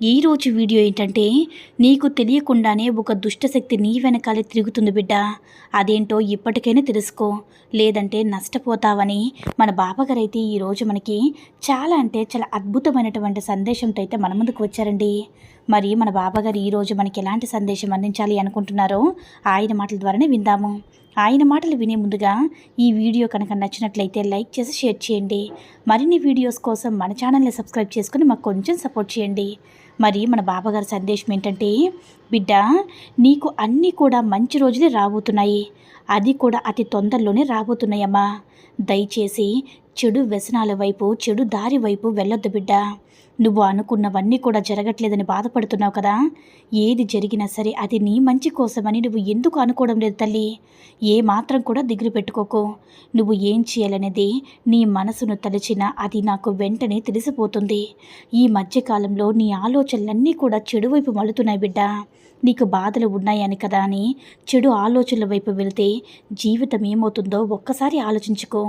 ఈరోజు వీడియో ఏంటంటే నీకు తెలియకుండానే ఒక దుష్టశక్తి నీ వెనకాలే తిరుగుతుంది బిడ్డ. అదేంటో ఇప్పటికైనా తెలుసుకో. లేదంటే నష్టపోతావని మన బాబాగారు అయితే ఈరోజు మనకి చాలా అంటే చాలా అద్భుతమైనటువంటి సందేశంతో అయితే మన ముందుకు వచ్చారండి. మరి మన బాబాగారు ఈరోజు మనకి ఎలాంటి సందేశం అందించాలి అనుకుంటున్నారో ఆయన మాటల ద్వారానే విందాము. ఆయన మాటలు వినే ముందుగా ఈ వీడియో కనుక నచ్చినట్లయితే లైక్ చేసి షేర్ చేయండి. మరిన్ని వీడియోస్ కోసం మన ఛానల్ని సబ్స్క్రైబ్ చేసుకుని మాకు కొంచెం సపోర్ట్ చేయండి. మరి మన బాబాగారి సందేశం ఏంటంటే బిడ్డ నీకు అన్నీ కూడా మంచి రోజులే రాబోతున్నాయి. అది కూడా అతి తొందరలోనే రాబోతున్నాయమ్మా. దయచేసి చెడు వ్యసనాల వైపు చెడు దారి వైపు వెళ్ళొద్దు బిడ్డ. నువ్వు అనుకున్నవన్నీ కూడా జరగట్లేదని బాధపడుతున్నావు కదా. ఏది జరిగినా సరే అది నీ మంచి కోసమని నువ్వు ఎందుకు అనుకోవడం లేదు తల్లి? ఏ మాత్రం కూడా దిగులు పెట్టుకోకు. నువ్వు ఏం చేయాలనేది నీ మనసును తలిచినా అది నాకు వెంటనే తెలిసిపోతుంది. ఈ మధ్యకాలంలో నీ ఆలోచనలన్నీ కూడా చెడు వైపు మలుతున్నాయి బిడ్డ. నీకు బాధలు ఉన్నాయని కదా అని చెడు ఆలోచనల వైపు వెళితే జీవితం ఏమవుతుందో ఒక్కసారి ఆలోచించుకో.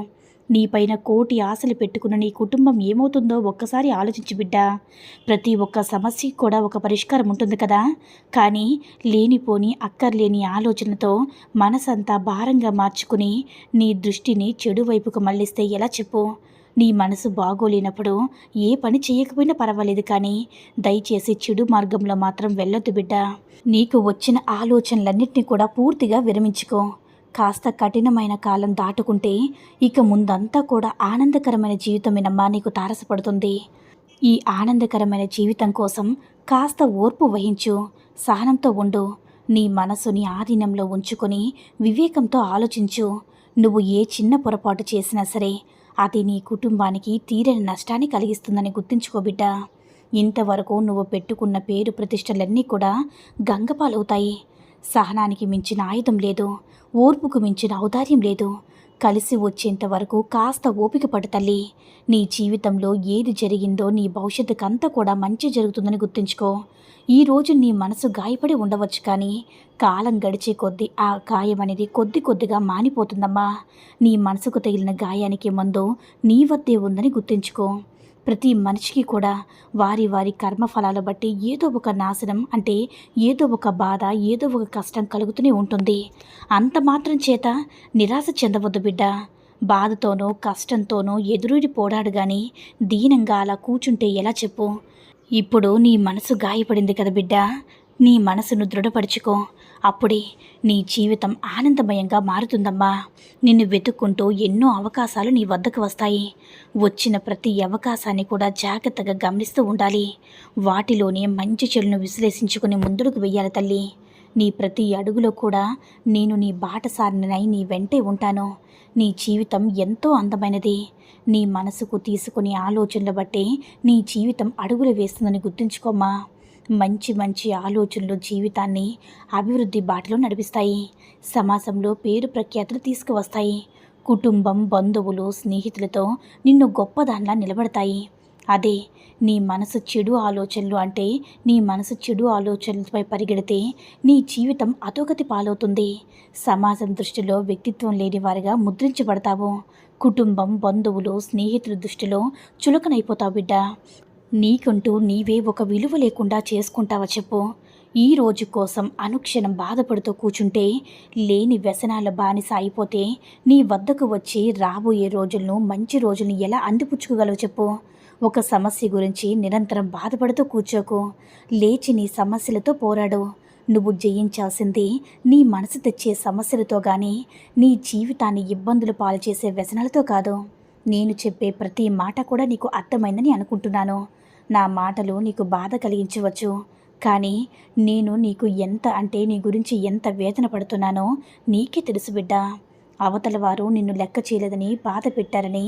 నీపైన కోటి ఆశలు పెట్టుకున్న నీ కుటుంబం ఏమవుతుందో ఒక్కసారి ఆలోచించి బిడ్డా. ప్రతి ఒక్క సమస్యకి కూడా ఒక పరిష్కారం ఉంటుంది కదా. కానీ లేనిపోని అక్కర్లేని ఆలోచనతో మనసంతా భారంగా మార్చుకుని నీ దృష్టిని చెడు వైపుకు మళ్ళిస్తే ఎలా చెప్పు? నీ మనసు బాగోలేనప్పుడు ఏ పని చేయకపోయినా పర్వాలేదు కానీ దయచేసి చెడు మార్గంలో మాత్రం వెళ్ళొద్దు బిడ్డ. నీకు వచ్చిన ఆలోచనలన్నింటినీ కూడా పూర్తిగా విరమించుకో. కాస్త కఠినమైన కాలం దాటుకుంటే ఇక ముందంతా కూడా ఆనందకరమైన జీవితమేనమ్మా నీకు తారసపడుతుంది. ఈ ఆనందకరమైన జీవితం కోసం కాస్త ఓర్పు వహించు సహనంతో ఉండు. నీ మనసుని ఆధీనంలో ఉంచుకొని వివేకంతో ఆలోచించు. నువ్వు ఏ చిన్న పొరపాటు చేసినా సరే అది నీ కుటుంబానికి తీరని నష్టాన్ని కలిగిస్తుందని గుర్తుంచుకో బిడ్డ. ఇంతవరకు నువ్వు పెట్టుకున్న పేరు ప్రతిష్టలన్నీ కూడా గంగపాలవుతాయి. సహనానికి మించిన ఆయుధం లేదు ఓర్పుకు మించిన ఔదార్యం లేదు. కలిసి వచ్చేంత వరకు కాస్త ఓపిక పడు తల్లి. నీ జీవితంలో ఏది జరిగిందో నీ భవిష్యత్తుకంతా కూడా మంచి జరుగుతుందని గుర్తుంచుకో. ఈ రోజు నీ మనసు గాయపడి ఉండవచ్చు కానీ కాలం గడిచే కొద్దీ ఆ గాయం అనేది కొద్ది కొద్దిగా మానిపోతుందమ్మా. నీ మనసుకు తగిలిన గాయానికి మందు నీ వద్దే ఉందని గుర్తుంచుకో. ప్రతి మనిషికి కూడా వారి వారి కర్మఫలాలు బట్టి ఏదో ఒక నాశనం అంటే ఏదో ఒక బాధ ఏదో ఒక కష్టం కలుగుతూనే ఉంటుంది. అంత మాత్రం చేత నిరాశ చెందవద్దు బిడ్డ. బాధతోనో కష్టంతోనో ఎదురుడి పోడాడు కానీ దీనంగా అలా కూర్చుంటే ఎలా చెప్పు? ఇప్పుడు నీ మనసు గాయపడింది కదా బిడ్డ. నీ మనసును దృఢపరుచుకో. అప్పుడే నీ జీవితం ఆనందమయంగా మారుతుందమ్మా. నిన్ను వెతుక్కుంటూ ఎన్నో అవకాశాలు నీ వద్దకు వస్తాయి. వచ్చిన ప్రతి అవకాశాన్ని కూడా జాగ్రత్తగా గమనిస్తూ ఉండాలి. వాటిలోనే మంచి చెడును విశ్లేషించుకుని ముందుకు వెయ్యాలి తల్లి. నీ ప్రతి అడుగులో కూడా నేను నీ బాటసారినై నీ వెంటే ఉంటాను. నీ జీవితం ఎంతో అందమైనది. నీ మనసుకు తీసుకునే ఆలోచనలు బట్టి నీ జీవితం అడుగులు వేస్తుందని గుర్తుంచుకోమ్మా. మంచి మంచి ఆలోచనలు జీవితాన్ని అభివృద్ధి బాటలో నడిపిస్తాయి. సమాజంలో పేరు ప్రఖ్యాతులు తీసుకువస్తాయి. కుటుంబం బంధువులు స్నేహితులతో నిన్ను గొప్పదానిలా నిలబడతాయి. అదే నీ మనసు చెడు ఆలోచనలు అంటే నీ మనసు చెడు ఆలోచనలపై పరిగెడితే నీ జీవితం అధోగతి పాలవుతుంది. సమాజం దృష్టిలో వ్యక్తిత్వం లేని వారిగా ముద్రించబడతావు. కుటుంబం బంధువులు స్నేహితుల దృష్టిలో చులకనైపోతావు బిడ్డ. నీకంటూ నీవే ఒక విలువ లేకుండా చేసుకుంటావా చెప్పు. ఈ రోజు కోసం అనుక్షణం బాధపడుతూ కూర్చుంటే లేని వ్యసనాల బానిస అయిపోతే నీ వద్దకు వచ్చి రాబోయే రోజులను మంచి రోజులను ఎలా అందిపుచ్చుకోగలవు చెప్పు. ఒక సమస్య గురించి నిరంతరం బాధపడుతూ కూర్చోకు. లేచి నీ సమస్యలతో పోరాడు. నువ్వు జయించాల్సింది నీ మనసు తెచ్చే సమస్యలతో కానీ నీ జీవితాన్ని ఇబ్బందులు పాలు చేసే వ్యసనాలతో కాదు. నేను చెప్పే ప్రతి మాట కూడా నీకు అర్థమైందని అనుకుంటున్నాను. నా మాటలు నీకు బాధ కలిగించవచ్చు. కానీ నేను నీకు ఎంత అంటే నీ గురించి ఎంత వేదన పడుతున్నానో నీకే తెలుసు బిడ్డ. అవతల వారు నిన్ను లెక్క చేయలేదని బాధ పెట్టారని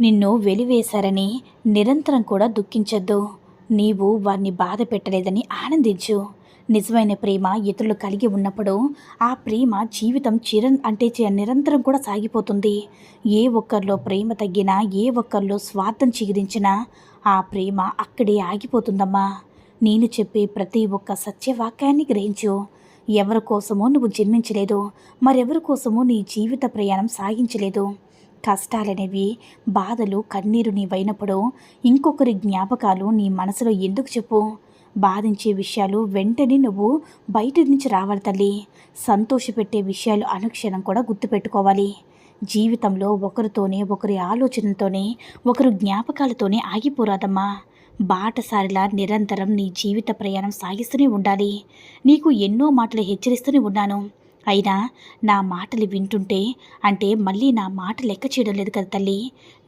నిన్ను వెలివేశారని నిరంతరం కూడా దుఃఖించొద్దు. నీవు వారిని బాధ పెట్టలేదని ఆనందించు. నిజమైన ప్రేమ ఇతరులు కలిగి ఉన్నప్పుడు ఆ ప్రేమ జీవితం చిరం అంటే చి- నిరంతరం కూడా సాగిపోతుంది. ఏ ఒక్కరిలో ప్రేమ తగ్గినా ఏ ఒక్కరిలో స్వార్థం చిగురించినా ఆ ప్రేమ అక్కడే ఆగిపోతుందమ్మా. నేను చెప్పే ప్రతి ఒక్క సత్యవాక్యాన్ని గ్రహించు. ఎవరి కోసమో నువ్వు జన్మించలేదు. మరెవరి కోసమో నీ జీవిత ప్రయాణం సాగించలేదు. కష్టాలనేవి బాధలు కన్నీరు నీవైనప్పుడు ఇంకొకరి జ్ఞాపకాలు నీ మనసులో ఎందుకు చెప్పు? బాధించే విషయాలు వెంటనే నువ్వు బయట నుంచి రావాలి తల్లి. సంతోషపెట్టే విషయాలు అనుక్షణం కూడా గుర్తుపెట్టుకోవాలి. జీవితంలో ఒకరితోనే ఒకరి ఆలోచనలతోనే ఒకరు జ్ఞాపకాలతోనే ఆగిపోరాదమ్మా. బాటసారిలా నిరంతరం నీ జీవిత ప్రయాణం సాగిస్తూనే ఉండాలి. నీకు ఎన్నో మాటలు హెచ్చరిస్తూనే ఉన్నాను. అయినా నా మాటలు వింటుంటే అంటే మళ్ళీ నా మాట లెక్క చేయడం లేదు కదా తల్లి.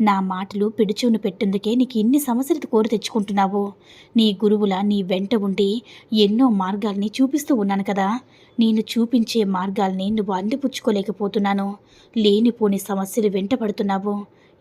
నా మాటలు పిడుచును పెట్టేందుకే నీకు ఇన్ని సమస్యలు కోరి తెచ్చుకుంటున్నావు. నీ గురువుల నీ వెంట ఉండి ఎన్నో మార్గాల్ని చూపిస్తూ ఉన్నాను కదా. నేను చూపించే మార్గాల్ని నువ్వు అందిపుచ్చుకోలేకపోతున్నాను. లేనిపోని సమస్యలు వెంట పడుతున్నావు.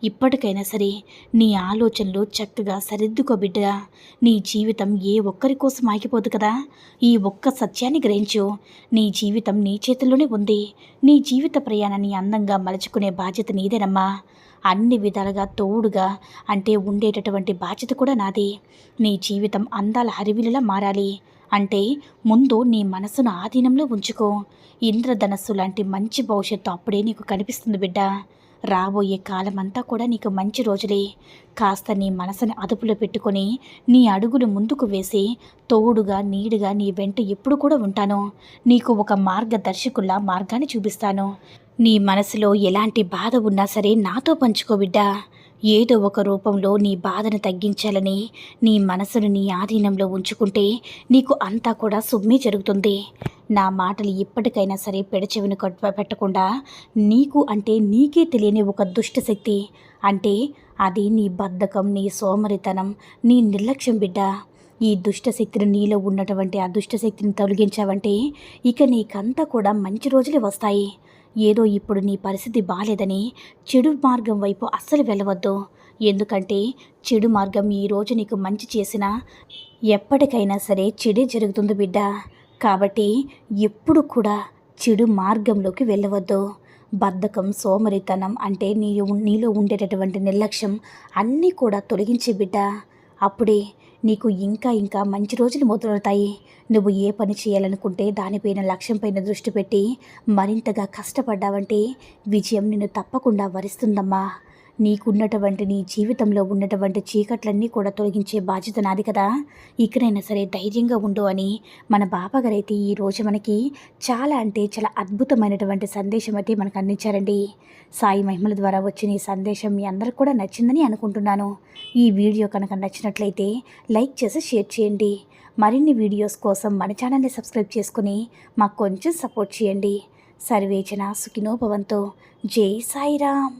ఇప్పటికైనా సరే నీ ఆలోచనలు చక్కగా సరిద్దుకో బిడ్డగా. నీ జీవితం ఏ ఒక్కరి కోసం ఆగిపోదు కదా. ఈ ఒక్క సత్యాన్ని గ్రహించు. నీ జీవితం నీ చేతుల్లోనే ఉంది. నీ జీవిత ప్రయాణాన్ని అందంగా మలుచుకునే బాధ్యత నీదేనమ్మా. అన్ని విధాలుగా తోడుగా అంటే ఉండేటటువంటి బాధ్యత కూడా నాది. నీ జీవితం అందాల హరివిలులా మారాలి. అంటే ముందు నీ మనసును ఆధీనంలో ఉంచుకో. ఇంద్రధనస్సు లాంటి మంచి భవిష్యత్తు అప్పుడే నీకు కనిపిస్తుంది బిడ్డ. రాబోయే కాలమంతా కూడా నీకు మంచి రోజులే. కాస్త నీ మనసుని అదుపులో పెట్టుకొని నీ అడుగులు ముందుకు వేసి తోడుగా నీడుగా నీ వెంట ఎప్పుడు కూడా ఉంటాను. నీకు ఒక మార్గదర్శకుల్లా మార్గాన్ని చూపిస్తాను. నీ మనసులో ఎలాంటి బాధ ఉన్నా సరే నాతో పంచుకో బిడ్డా. ఏదో ఒక రూపంలో నీ బాధను తగ్గించాలని నీ మనసును నీ ఆధీనంలో ఉంచుకుంటే నీకు అంతా కూడా సుమ్మే జరుగుతుంది. నా మాటలు ఇప్పటికైనా సరే పెడచెవిని కట్ట పెట్టకుండా నీకు అంటే నీకే తెలియని ఒక దుష్టశక్తి. అంటే అది నీ బద్ధకం నీ సోమరితనం నీ నిర్లక్ష్యం బిడ్డ. ఈ దుష్టశక్తిని నీలో ఉన్నటువంటి ఆ దుష్టశక్తిని తొలగించావంటే ఇక నీకంతా కూడా మంచి రోజులే వస్తాయి. ఏదో ఇప్పుడు నీ పరిస్థితి బాలేదని చెడు మార్గం వైపు అస్సలు వెళ్ళవద్దు. ఎందుకంటే చెడు మార్గం ఈ రోజు నీకు మంచి చేసినా ఎప్పటికైనా సరే చెడే జరుగుతుంది బిడ్డ. కాబట్టి ఎప్పుడు కూడా చెడు మార్గంలోకి వెళ్ళవద్దు. బద్ధకం సోమరితనం అంటే నీ నీలో ఉండేటటువంటి నిర్లక్ష్యం అన్నీ కూడా తొలగించే బిడ్డ. అప్పుడే నీకు ఇంకా ఇంకా మంచి రోజులు మొదలవుతాయి. నువ్వు ఏ పని చేయాలనుకుంటే దానిపైన లక్ష్యంపైన దృష్టి పెట్టి మరింతగా కష్టపడ్డావంటే విజయం నిన్ను తప్పకుండా వరిస్తుందమ్మా. నీకున్నటువంటి నీ జీవితంలో ఉన్నటువంటి చీకట్లన్నీ కూడా తొలగించే బాధ్యత నాది కదా. ఇక్కడైనా సరే ధైర్యంగా ఉండు అని మన బాబాగారు అయితే ఈరోజు మనకి చాలా అంటే చాలా అద్భుతమైనటువంటి సందేశం అయితే మనకు అందించారండి. సాయి మహిమల ద్వారా వచ్చిన ఈ సందేశం మీ అందరికి కూడా నచ్చిందని అనుకుంటున్నాను. ఈ వీడియో కనుక నచ్చినట్లయితే లైక్ చేసి షేర్ చేయండి. మరిన్ని వీడియోస్ కోసం మన ఛానల్ని సబ్స్క్రైబ్ చేసుకుని మాకు కొంచెం సపోర్ట్ చేయండి. సర్వేచన సుఖినోభవంతో జై సాయిరామ్.